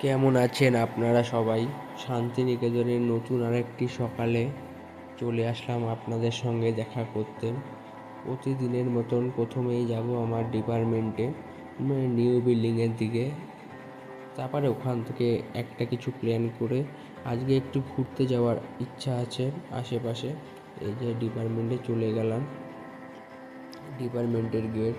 কেমন আছেন আপনারা সবাই? শান্তিনিকেতনের নতুন আরেকটি সকালে চলে আসলাম আপনাদের সঙ্গে দেখা করতে। প্রতিদিনের মতন প্রথমেই যাব আমার ডিপার্টমেন্টে মানে নিউ বিল্ডিংয়ের দিকে। তারপরে ওখান থেকে একটা কিছু প্ল্যান করে আজকে একটু ঘুরতে যাওয়ার ইচ্ছা আছে আশেপাশে। এই যে ডিপার্টমেন্টে চলে গেলাম। ডিপার্টমেন্টের গেট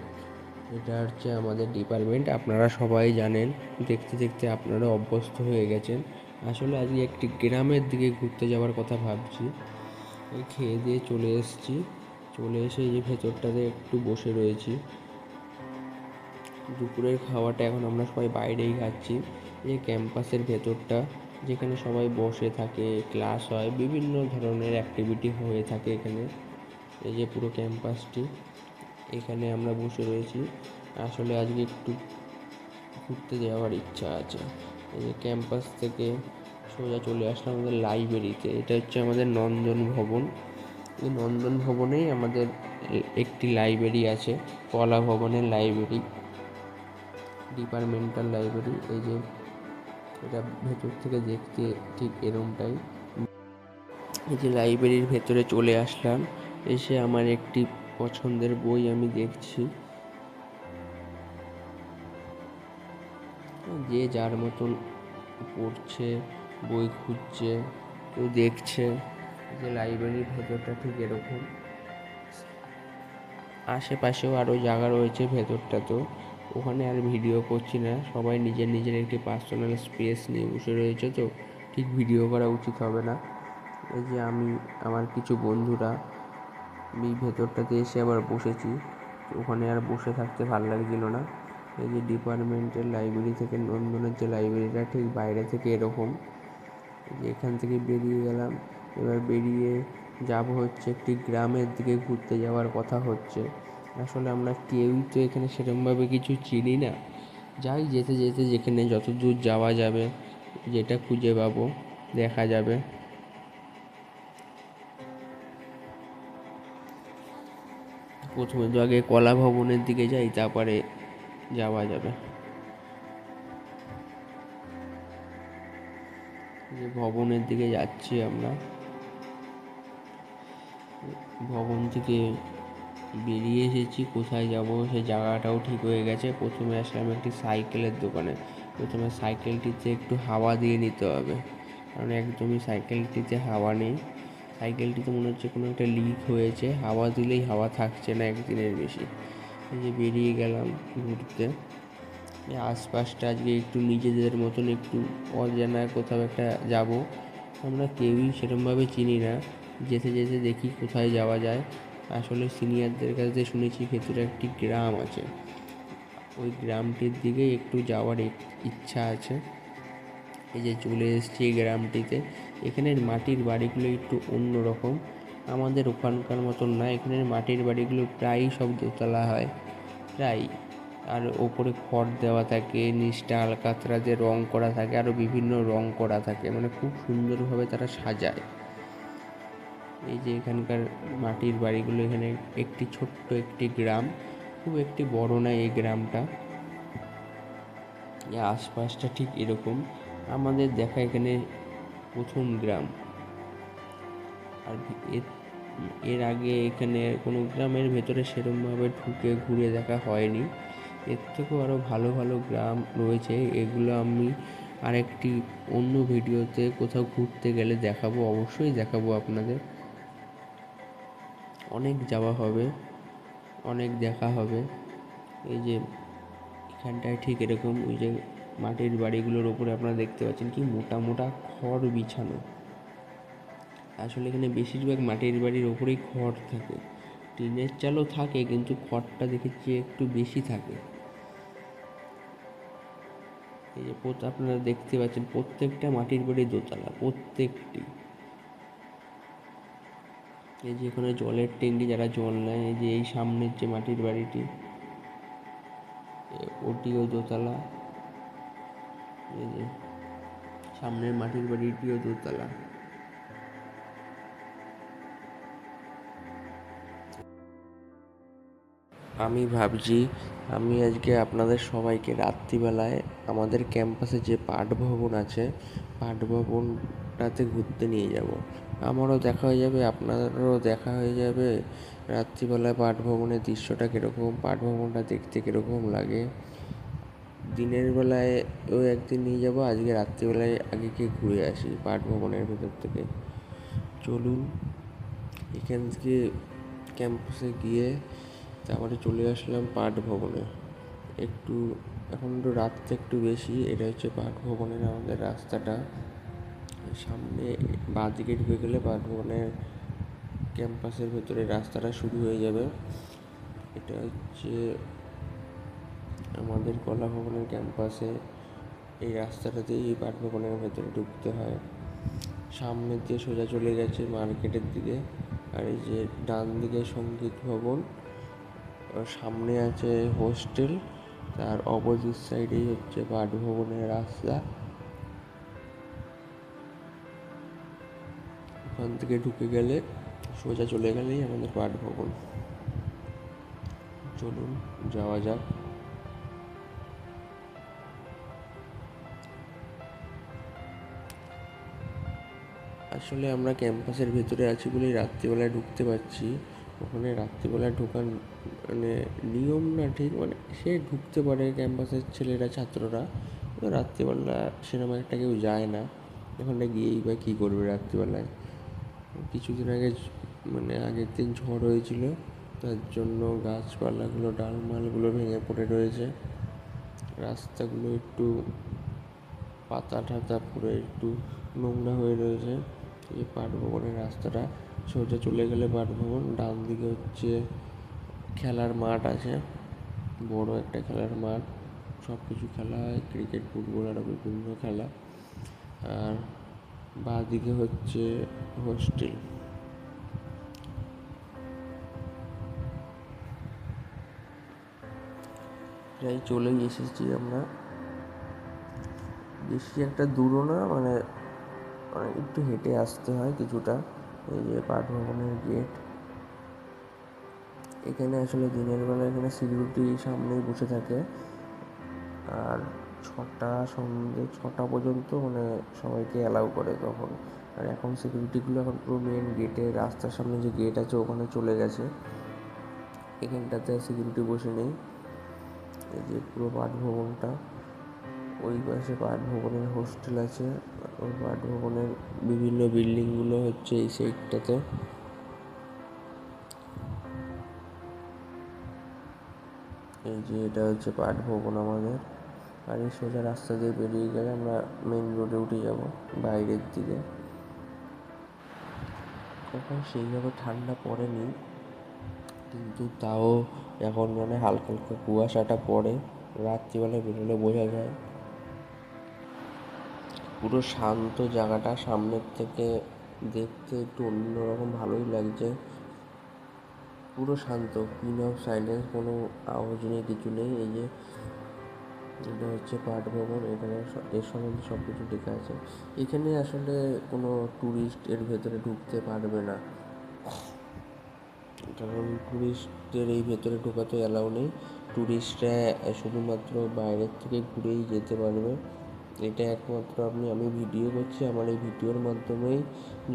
এটা হচ্ছে আমাদের ডিপার্টমেন্ট আপনারা সবাই জানেন। দেখতে দেখতে আপনারা অভ্যস্ত হয়ে গেছেন। আসলে আজকে একটি গ্রামের দিকে ঘুরতে যাওয়ার কথা ভাবছি। খেয়ে দিয়ে চলে এসেছি। চলে এসে এই যে ভেতরটাতে একটু বসে রয়েছি। দুপুরের খাওয়াটা এখন আমরা সবাই বাইরেই খাচ্ছি। এই ক্যাম্পাসের ভেতরটা, যেখানে সবাই বসে থাকে, ক্লাস হয়, বিভিন্ন ধরনের অ্যাক্টিভিটি হয়ে থাকে এখানে। এই যে পুরো ক্যাম্পাসটি। এখানে আমরা বসে রয়েছি। আসলে আজকে একটু ঘুরতে যাওয়ার ইচ্ছা আছে। এই যে ক্যাম্পাস থেকে সোজা চলে আসলাম আমাদের লাইব্রেরিতে। এটা হচ্ছে আমাদের নন্দন ভবন। এই নন্দন ভবনেই আমাদের একটি লাইব্রেরি আছে কলা ভবনের লাইব্রেরি, ডিপার্টমেন্টাল লাইব্রেরি। এই যে এটা ভেতর থেকে দেখতে ঠিক এরমটাই। এই যে লাইব্রেরির ভেতরে চলে আসলাম। এসে আমার একটি পছন্দের বই আমি দেখছি। যে যার মতন পড়ছে, বই খুঁজছে, কেউ দেখছে যে লাইব্রেরির ভেতরটা ঠিক এরকম। আশেপাশেও আরও জায়গা রয়েছে ভেতরটা তো। ওখানে আর ভিডিও করছি না। সবাই নিজের নিজের একটি পার্সোনাল স্পেস নিয়ে বসে রয়েছে তো। ঠিক ভিডিও করা উচিত হবে না। এই যে আমি, আমার কিছু বন্ধুরা আমি ভেতরটাতে এসে আবার বসেছি। ওখানে আর বসে থাকতে ভালো লাগছিল না। এই যে ডিপার্টমেন্টের লাইব্রেরি থেকে নন্দনের যে লাইব্রেরিটা ঠিক বাইরে থেকে এরকম। এখান থেকে বেরিয়ে গেলাম। এবার বেরিয়ে যাব হচ্ছে একটি গ্রামের দিকে ঘুরতে যাওয়ার কথা হচ্ছে। আসলে আমরা কেউই তো এখানে সেরকমভাবে কিছু চিনি না। যাই যেতে যেতে যেখানে যত দূর যাওয়া যাবে, যেটা খুঁজে পাবো, দেখা যাবে। প্রথমে তো আগে কলা ভবনের দিকে যাই, তারপরে যাওয়া যাবে। যে ভবনের দিকে যাচ্ছি আমরা। ভবন থেকে বেরিয়ে এসেছি, কোথায় যাব সে জায়গাটাও ঠিক হয়ে গেছে। প্রথমে আসলাম একটি সাইকেলের দোকানে। প্রথমে সাইকেলটিতে একটু হাওয়া দিয়ে নিতে হবে। কারণ একদমই সাইকেলটিতে হাওয়া নেই। সাইকেলটিতে মনে হচ্ছে কোনো একটা লিক হয়েছে। হাওয়া দিলেই হাওয়া থাকছে না একদিনের বেশি। এই যে বেরিয়ে গেলাম ঘুরতে। আশপাশটা আজকে একটু নিজেদের মতন একটু অজানা কোথাও একটা যাব। আমরা কেউই সেরকমভাবে চিনি না। যেতে যেতে দেখি কোথায় যাওয়া যায়। আসলে সিনিয়রদের কাছে শুনেছি ভেতরে একটি গ্রাম আছে। ওই গ্রামটির দিকে একটু যাওয়ার ইচ্ছা আছে। এই যে চলে এসেছি এই গ্রামটিতে। এখানের মাটির বাড়িগুলো একটু অন্য রকম আমাদের ওখানকার মতন না, এখানের মাটির বাড়িগুলো প্রায়ই সব দোতলা হয় প্রায় আর ওপরে খড় দেওয়া থাকে, নিচটা আলকাতরা যে রং করা থাকে আরও বিভিন্ন রং করা থাকে মানে খুব সুন্দরভাবে তারা সাজায়। এই যে এখানকার মাটির বাড়িগুলো, এখানে একটি ছোট্ট একটি গ্রাম, খুব একটি বড় না এই গ্রামটা। আশপাশটা ঠিক এরকম। আমাদের দেখা এখানে প্রথম গ্রাম। আর এর আগে এখানে কোনো গ্রামের ভেতরে সেরমভাবে ঢুকে ঘুরে দেখা হয়নি। এর থেকেও আরও ভালো ভালো গ্রাম রয়েছে। এগুলো আমি আরেকটি অন্য ভিডিওতে কোথাও ঘুরতে গেলে দেখাবো, অবশ্যই দেখাবো আপনাদের। অনেক যাওয়া হবে, অনেক দেখা হবে। এই যে এখানটায় ঠিক এরকম ওই যে মাটির বাড়িগুলোর ওপরে আপনারা দেখতে পাচ্ছেন কি মোটা মোটা খড় বিছানো। আসলে এখানে বেশিরভাগ মাটির বাড়ির ওপরেই খড় থাকে। টিনের চালও থাকে কিন্তু খড়টা দেখেছি একটু বেশি থাকে। এই যে আপনারা দেখতে পাচ্ছেন প্রত্যেকটা মাটির বাড়ি দোতলা, প্রত্যেকটি। এই যে এখানে জলের ট্যাঙ্কি, যারা জল নেয়, এই যে এই সামনের যে মাটির বাড়িটি ওটিও দোতলা। এই যে, সামনের মাটির বাড়িটিও দোতলা। আমি ভাবছি, আমি আজকে আপনাদের সবাইকে রাত্রিবেলায় আমাদের ক্যাম্পাসে যে পাঠ ভবন আছে পাঠ ভবনটাতে ঘুরতে নিয়ে যাব। আমারও দেখা হয়ে যাবে, আপনারও দেখা হয়ে যাবে রাত্রিবেলায় পাঠ ভবনের দৃশ্যটা কীরকম পাঠ ভবনটা দেখতে কীরকম লাগে। দিনের বেলায় ও একদিন নিয়ে যাব, আজকে রাত্রিবেলায় আগে গিয়ে ঘুরে আসি পাঠ ভবনের ভেতর থেকে। চলুন, এখান থেকে ক্যাম্পাসে গিয়ে তারপরে চলে আসলাম পাঠ ভবনে। একটু, এখন তো রাতটা একটু বেশি, এটা হচ্ছে পাঠ ভবনের আমাদের রাস্তাটা। সামনে বাঁ দিকে ঢুকে গেলে পাঠ ভবনের ক্যাম্পাসের ভেতরে রাস্তাটা শুরু হয়ে যাবে। এটা হচ্ছে আমাদের কলা ভবনের ক্যাম্পাসে এই রাস্তাটা দিয়ে এই পাঠ ভবনের ভেতরে ঢুকতে হয়। সামনের দিয়ে সোজা চলে গেছে মার্কেটের দিকে আর এই যে ডান দিকে সংগীত ভবন সামনে আছে হোস্টেল, তার অপোজিট সাইডেই হচ্ছে পাঠ ভবনের রাস্তা। ওখান থেকে ঢুকে গেলে সোজা চলে গেলেই আমাদের পাঠ ভবন চলুন, যাওয়া যাক। আসলে আমরা ক্যাম্পাসের ভেতরে আছি বলেই রাত্রিবেলায় ঢুকতে পারছি। ওখানে রাত্রিবেলায় ঢোকার মানে নিয়ম না ঠিক মানে সে ঢুকতে পারে ক্যাম্পাসের ছেলেরা, ছাত্ররা। রাত্রিবেলা সেরকম একটা কেউ যায় না। ওখানে গিয়েই বা কী করবে রাত্রিবেলায়? কিছুদিন আগে মানে আগের দিন ঝড় হয়েছিল, তার জন্য গাছপালাগুলো, ডালমালগুলো ভেঙে পড়ে রয়েছে। রাস্তাগুলো একটু পাতা ঠাতা পড়ে একটু নোংরা হয়ে রয়েছে। এই পাঠ ভবনের রাস্তাটা সোজা চলে গেলে পাঠ ভবন ডান দিকে হচ্ছে খেলার মাঠ আছে, বড় একটা খেলার মাঠ। সব কিছু খেলা হয়, ক্রিকেট, ফুটবল আরও বিভিন্ন খেলা। আর বাঁ দিকে হচ্ছে হোস্টেল। প্রায় চলেই এসেছি আমরা। বেশি একটা দূরও না মানে একটু হেঁটে আসতে হয় কিছুটা। এই যে পাঠ ভবনের গেট এখানে আসলে দিনের বেলা এখানে সিকিউরিটি সামনেই বসে থাকে। আর ছটা সন্ধ্যে ছটা পর্যন্ত মানে সবাইকে অ্যালাউ করে তখন। আর এখন সিকিউরিটিগুলো এখন পুরো মেন গেটে রাস্তার সামনে যে গেট আছে ওখানে চলে গেছে। এখানটাতে সিকিউরিটি বসে নেই। এই যে পুরো পাঠ ভবনটা ওই পাশে পাঠ ভবনের হোস্টেল আছে। পাঠ ভবনের বিভিন্ন বিল্ডিংগুলো হচ্ছে এই সাইডটাতে। এই যে এটা হচ্ছে পাঠ ভবন আমাদের। আর এই সোজা রাস্তা দিয়ে বেরিয়ে গেলে আমরা মেন রোডে উঠে যাব, বাইরের দিকে। এখন সেইভাবে ঠান্ডা পড়েনি, কিন্তু তাও এখন মানে হালকা হালকা কুয়াশাটা পড়ে। রাত্রিবেলা বেরোলে বোঝা যায়। পুরো শান্ত জায়গাটা সামনের থেকে দেখতে একটু অন্যরকম ভালোই লাগছে। পুরো শান্ত পিন অফ সাইলেন্স কোনো আওয়াজ নেই কিছু নেই, এই যে এটা হচ্ছে পাট ভবন, এখানে এর সম্বন্ধে সব কিছু লেখা আছে। এখানে আসলে কোনো ট্যুরিস্ট এর ভেতরে ঢুকতে পারবে না। কারণ ট্যুরিস্টদের এই ভেতরে ঢোকাতে অ্যালাউ নেই। ট্যুরিস্টরা শুধুমাত্র বাইরের থেকে ঘুরেই যেতে পারবে। এটা একমাত্র আপনি, আমি ভিডিও করছি। আমার এই ভিডিওর মাধ্যমেই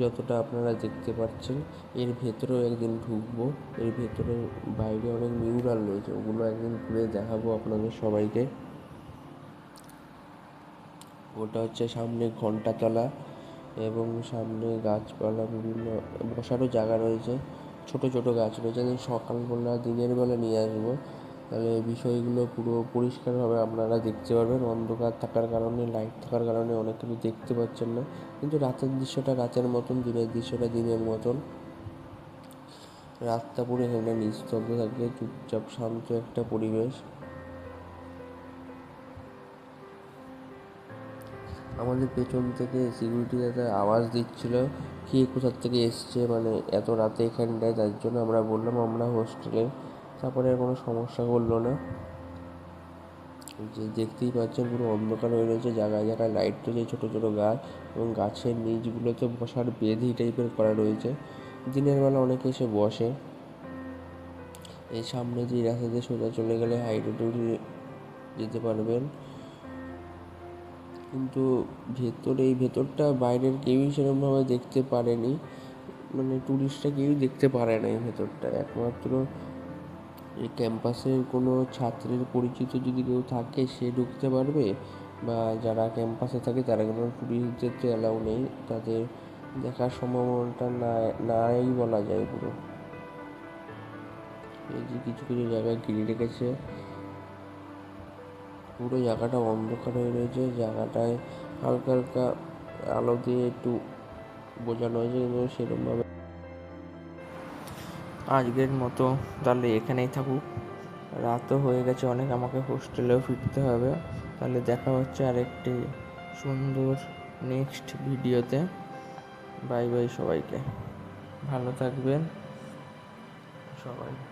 যতটা আপনারা দেখতে পাচ্ছেন, এর ভেতরেও একদিন ঢুকবো। এর ভেতরে বাইরে অনেক মিউরাল রয়েছে, ওগুলো একদিন ঘুরে দেখাবো আপনাদের সবাইকে। ওটা হচ্ছে সামনে ঘণ্টাতলা এবং সামনে গাছপালা বিভিন্ন, বসারও জায়গা রয়েছে। ছোটো ছোটো গাছ রয়েছে। সকালবেলা, দিনের বেলা নিয়ে আসব। তাহলে বিষয়গুলো পুরো পরিষ্কারভাবে আপনারা দেখতে পারবেন। অন্ধকার থাকার কারণে লাইট থাকার কারণে অনেক কিছু দেখতে পাচ্ছেন না। কিন্তু রাতের দৃশ্যটা রাতের মতন, দিনের দৃশ্যটা দিনের মতন। রাস্তা পুরো এখানে নিস্তব্ধ থাকে, চুপচাপ শান্ত একটা পরিবেশ। আমাদের পেছন থেকে সিকিউরিটি দাদা আওয়াজ দিচ্ছিল, কে কোথার থেকে এসছে? মানে এত রাতে এখানটায়, তার জন্য আমরা বললাম, আমরা হোস্টেলে তারপরে আর কোনো সমস্যা করল না। যে দেখতেই পাচ্ছেন পুরো অন্ধকার হয়ে রয়েছে, জায়গায় জায়গায় লাইট রয়েছে, ছোটো ছোটো গাছ এবং গাছের নিচগুলোতে বসার বেদি টাইপের করা রয়েছে। দিনের বেলা অনেকে এসে বসে। এই সামনে দিয়ে রাস্তা দিয়ে সোজা চলে গেলে হাই রোডে যেতে পারবেন। কিন্তু ভেতরে, এই ভেতরটা বাইরের কেউই সেরকমভাবে দেখতে পারেনি। মানে ট্যুরিস্টরা কেউই দেখতে পারে না এই ভেতরটা। একমাত্র ক্যাম্পাসের কোনো ছাত্রের পরিচিত যদি কেউ থাকে, সে ঢুকতে পারবে? বা যারা ক্যাম্পাসে থাকে, তারা কোনো ট্যুরিস্টদের তো অ্যালাউ নেই? তাদের দেখার সম্ভাবনাটা না নাই বলা যায় পুরো। এই যে কিছু কিছু জায়গায় ঘিরে রেখেছে। পুরো জায়গাটা অন্ধকার হয়ে রয়েছে। জায়গাটায় হালকা হালকা আলো দিয়ে একটু বোঝানো হয়েছে, কিন্তু সেরকমভাবে আজকের মতো। তাহলে এখানেই থাকুক। রাতও হয়ে গেছে অনেক, আমাকে হোস্টেলেও ফিরতে হবে। তাহলে দেখা হচ্ছে আরেকটি সুন্দর নেক্সট ভিডিওতে। বাই বাই সবাইকে। ভালো থাকবেন সবাই।